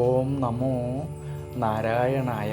ഓം നമോ നാരായണായ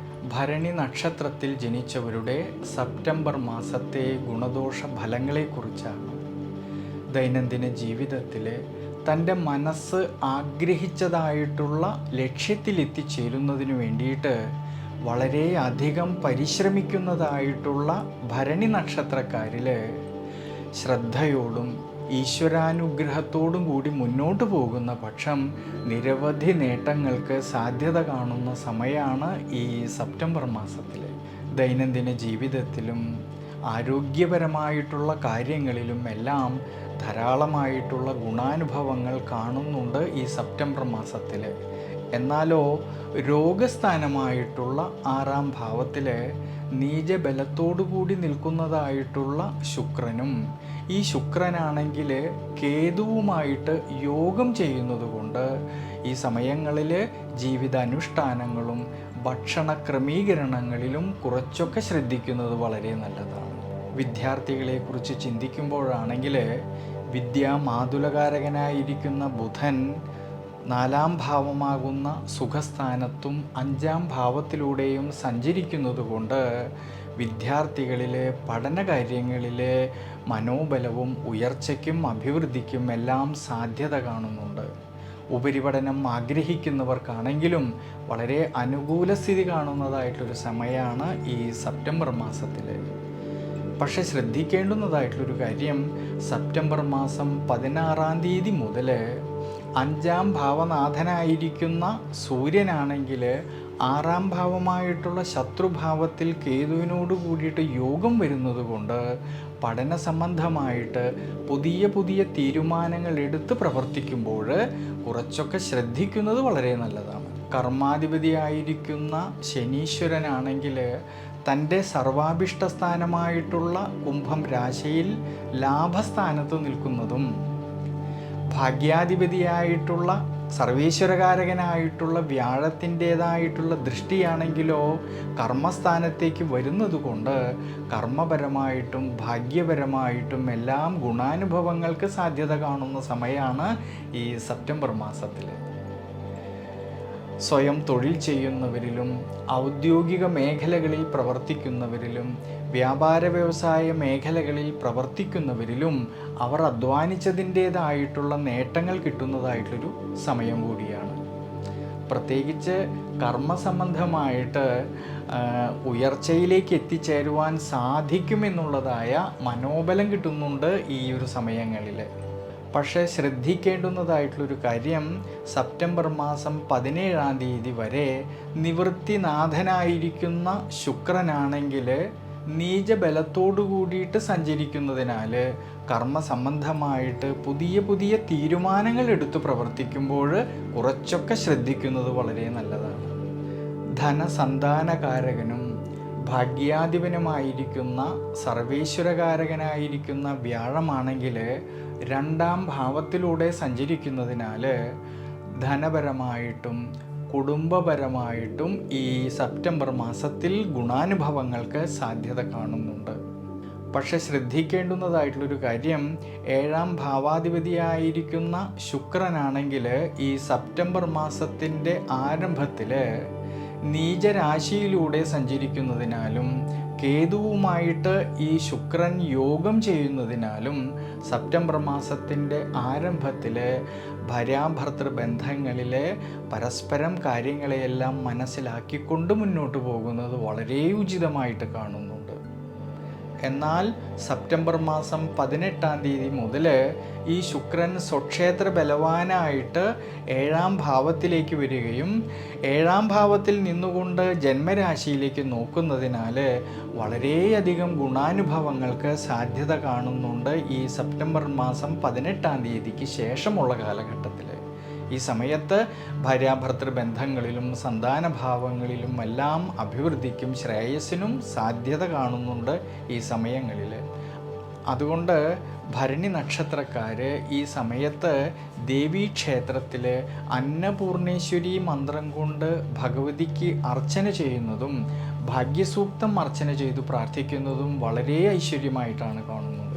ഭരണി നക്ഷത്രത്തിൽ ജനിച്ചവരുടെ സെപ്റ്റംബർ മാസത്തെ ഗുണദോഷ ഫലങ്ങളെക്കുറിച്ചാണ്. ദൈനംദിന ജീവിതത്തിൽ തന്റെ മനസ്സ് ആഗ്രഹിച്ചതായിട്ടുള്ള ലക്ഷ്യത്തിലെത്തിച്ചേരുന്നതിന് വേണ്ടിയിട്ട് വളരെയധികം പരിശ്രമിക്കുന്നതായിട്ടുള്ള ഭരണി നക്ഷത്രക്കാരിൽ ശ്രദ്ധയോടും ഈശ്വരാനുഗ്രഹത്തോടും കൂടി മുന്നോട്ട് പോകുന്ന പക്ഷം നിരവധി നേട്ടങ്ങൾക്ക് സാധ്യത കാണുന്ന സമയമാണ് ഈ സെപ്റ്റംബർ മാസത്തിൽ ദൈനംദിന ജീവിതത്തിലും ആരോഗ്യപരമായിട്ടുള്ള കാര്യങ്ങളിലും എല്ലാം ധാരാളമായിട്ടുള്ള ഗുണാനുഭവങ്ങൾ കാണുന്നുണ്ട് ഈ സെപ്റ്റംബർ മാസത്തിൽ എന്നാലോ രോഗസ്ഥാനമായിട്ടുള്ള ആറാം ഭാവത്തിൽ നീചബലത്തോടുകൂടി നിൽക്കുന്നതായിട്ടുള്ള ശുക്രനും. ഈ ശുക്രനാണെങ്കിൽ കേതുവുമായിട്ട് യോഗം ചെയ്യുന്നതുകൊണ്ട് ഈ സമയങ്ങളിൽ ജീവിതാനുഷ്ഠാനങ്ങളും ഭക്ഷണ ക്രമീകരണങ്ങളിലും കുറച്ചൊക്കെ ശ്രദ്ധിക്കുന്നത് വളരെ നല്ലതാണ്. വിദ്യാർത്ഥികളെക്കുറിച്ച് ചിന്തിക്കുമ്പോഴാണെങ്കിൽ വിദ്യാമാതുലകാരകനായിരിക്കുന്ന ബുധൻ നാലാം ഭാവമാകുന്ന സുഖസ്ഥാനത്തും അഞ്ചാം ഭാവത്തിലൂടെയും സഞ്ചരിക്കുന്നത് കൊണ്ട് വിദ്യാർത്ഥികളിലെ പഠനകാര്യങ്ങളിലെ മനോബലവും ഉയർച്ചയ്ക്കും അഭിവൃദ്ധിക്കും എല്ലാം സാധ്യത കാണുന്നുണ്ട്. ഉപരിപഠനം ആഗ്രഹിക്കുന്നവർക്കാണെങ്കിലും വളരെ അനുകൂല സ്ഥിതി കാണുന്നതായിട്ടൊരു സമയമാണ് ഈ സെപ്റ്റംബർ മാസത്തിൽ പക്ഷെ ശ്രദ്ധിക്കേണ്ടുന്നതായിട്ടുള്ളൊരു കാര്യം സെപ്റ്റംബർ മാസം പതിനാറാം തീയതി മുതൽ അഞ്ചാം ഭാവനാഥനായിരിക്കുന്ന സൂര്യനാണെങ്കിൽ ആറാം ഭാവമായിട്ടുള്ള ശത്രുഭാവത്തിൽ കേതുവിനോട് കൂടിയിട്ട് യോഗം വരുന്നത് കൊണ്ട് പഠന സംബന്ധമായിട്ട് പുതിയ പുതിയ തീരുമാനങ്ങൾ എടുത്ത് പ്രവർത്തിക്കുമ്പോൾ കുറച്ചൊക്കെ ശ്രദ്ധിക്കുന്നത് വളരെ നല്ലതാണ്. കർമാധിപതിയായിരിക്കുന്ന ശനീശ്വരനാണെങ്കിൽ തന്റെ സർവാഭിഷ്ട സ്ഥാനമായിട്ടുള്ള കുംഭം രാശിയിൽ ലാഭസ്ഥാനത്ത് നിൽക്കുന്നതും ഭാഗ്യാധിപതിയായിട്ടുള്ള സർവീശ്വരകാരകനായിട്ടുള്ള വ്യാഴത്തിന്റേതായിട്ടുള്ള ദൃഷ്ടിയാണെങ്കിലോ കർമ്മസ്ഥാനത്തേക്ക് വരുന്നത് കൊണ്ട് കർമ്മപരമായിട്ടും ഭാഗ്യപരമായിട്ടും എല്ലാം ഗുണാനുഭവങ്ങൾക്ക് സാധ്യത കാണുന്ന സമയമാണ് ഈ സെപ്റ്റംബർ മാസത്തിൽ സ്വയം തൊഴിൽ ചെയ്യുന്നവരിലും ഔദ്യോഗിക മേഖലകളിൽ പ്രവർത്തിക്കുന്നവരിലും വ്യാപാര വ്യവസായ മേഖലകളിൽ പ്രവർത്തിക്കുന്നവരിലും അവർ അധ്വാനിച്ചതിന്റേതായിട്ടുള്ള നേട്ടങ്ങൾ കിട്ടുന്നതായിട്ടൊരു സമയം കൂടിയാണ്. പ്രത്യേകിച്ച് കർമ്മസംബന്ധമായിട്ട് സംബന്ധമായിട്ട് ഉയർച്ചയിലേക്ക് എത്തിച്ചേരുവാൻ സാധിക്കുമെന്നുള്ളതായ മനോബലം കിട്ടുന്നുണ്ട് ഈ ഒരു സമയങ്ങളിൽ പക്ഷേ ശ്രദ്ധിക്കേണ്ടുന്നതായിട്ടുള്ളൊരു കാര്യം സെപ്റ്റംബർ മാസം പതിനേഴാം തീയതി വരെ നിവൃത്തിനാഥനായിരിക്കുന്ന ശുക്രനാണെങ്കിൽ നീചബലത്തോടു കൂടിയിട്ട് സഞ്ചരിക്കുന്നതിനാൽ കർമ്മസംബന്ധമായിട്ട് പുതിയ പുതിയ തീരുമാനങ്ങൾ എടുത്തു പ്രവർത്തിക്കുമ്പോൾ കുറച്ചൊക്കെ ശ്രദ്ധിക്കുന്നത് വളരെ നല്ലതാണ്. ധനസന്താനകാരകനും ഭാഗ്യാധിപനുമായിരിക്കുന്ന സർവേശ്വരകാരകനായിരിക്കുന്ന വ്യാഴമാണെങ്കിൽ രണ്ടാം ഭാവത്തിലൂടെ സഞ്ചരിക്കുന്നതിനാൽ ധനപരമായിട്ടും കുടുംബപരമായിട്ടും ഈ സെപ്റ്റംബർ മാസത്തിൽ ഗുണാനുഭവങ്ങൾക്ക് സാധ്യത കാണുന്നുണ്ട്. പക്ഷെ ശ്രദ്ധിക്കേണ്ടുന്നതായിട്ടുള്ളൊരു കാര്യം ഏഴാം ഭാവാധിപതിയായിരിക്കുന്ന ശുക്രനാണെങ്കിൽ ഈ സെപ്റ്റംബർ മാസത്തിന്റെ ആരംഭത്തിൽ നീചരാശിയിലൂടെ സഞ്ചരിക്കുന്നതിനാലും കേതുവുമായിട്ട് ഈ ശുക്രൻ യോഗം ചെയ്യുന്നതിനാലും സെപ്റ്റംബർ മാസത്തിന്റെ ആരംഭത്തിൽ ഭരാഭർത്തൃ ബന്ധങ്ങളിലെ പരസ്പരം കാര്യങ്ങളെയെല്ലാം മനസ്സിലാക്കിക്കൊണ്ട് മുന്നോട്ട് പോകുന്നത് വളരെ ഉചിതമായിട്ട് കാണുന്നുണ്ട് എന്നാൽ സെപ്റ്റംബർ മാസം പതിനെട്ടാം തീയതി മുതൽ ഈ ശുക്രൻ സ്വക്ഷേത്ര ബലവാനായിട്ട് ഏഴാം ഭാവത്തിലേക്ക് വരികയും ഏഴാം ഭാവത്തിൽ നിന്നുകൊണ്ട് ജന്മരാശിയിലേക്ക് നോക്കുന്നതിനാൽ വളരെയധികം ഗുണാനുഭവങ്ങൾക്ക് സാധ്യത കാണുന്നുണ്ട് ഈ സെപ്റ്റംബർ മാസം പതിനെട്ടാം തീയതിക്ക് ശേഷമുള്ള കാലഘട്ടത്തിൽ. ഈ സമയത്ത് ഭാര്യാഭർത്തൃ ബന്ധങ്ങളിലും സന്താനഭാവങ്ങളിലും എല്ലാം അഭിവൃദ്ധിക്കും ശ്രേയസ്സിനും സാധ്യത കാണുന്നുണ്ട് ഈ സമയങ്ങളിൽ അതുകൊണ്ട് ഭരണി നക്ഷത്രക്കാർ ഈ സമയത്ത് ദേവീക്ഷേത്രത്തിൽ അന്നപൂർണേശ്വരി മന്ത്രം കൊണ്ട് ഭഗവതിക്ക് അർച്ചന ചെയ്യുന്നതും ഭാഗ്യസൂക്തം അർച്ചന ചെയ്തു പ്രാർത്ഥിക്കുന്നതും വളരെ ഐശ്വര്യമായിട്ടാണ് കാണുന്നത്.